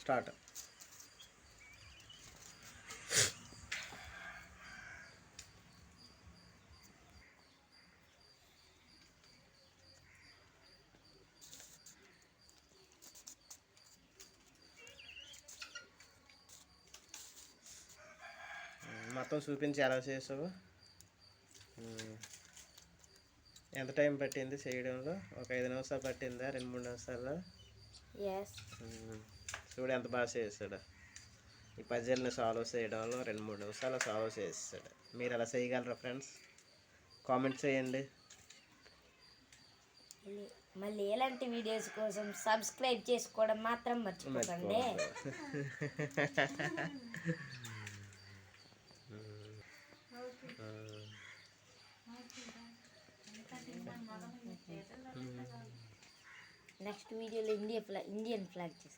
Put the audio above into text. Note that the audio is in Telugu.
స్టార్ట్. మొత్తం చూపించి ఎలా చేసావు. ఎంత టైం పట్టింది చేయడంలో? ఒక ఐదు నిమిషాలు పట్టిందా? రెండు మూడు నిమిషాలు? Yes um. చూడు ఎంత బాగా చేస్తాడు. ఈ పజిల్ని సాల్వ్ చేయడంలో రెండు మూడు నిమిషాలు సాల్వ్ చేస్తాడు. మీరు అలా చేయగలరా ఫ్రెండ్స్? కామెంట్ చేయండి. మళ్ళీ ఎలాంటి వీడియోస్ కోసం సబ్స్క్రైబ్ చేసుకోవడం మాత్రం మర్చిపోకండి. నెక్స్ట్ వీడియోలో ఇండియా ఫ్లా ఇండియన్ ఫ్లాగ్ చేస్తాం.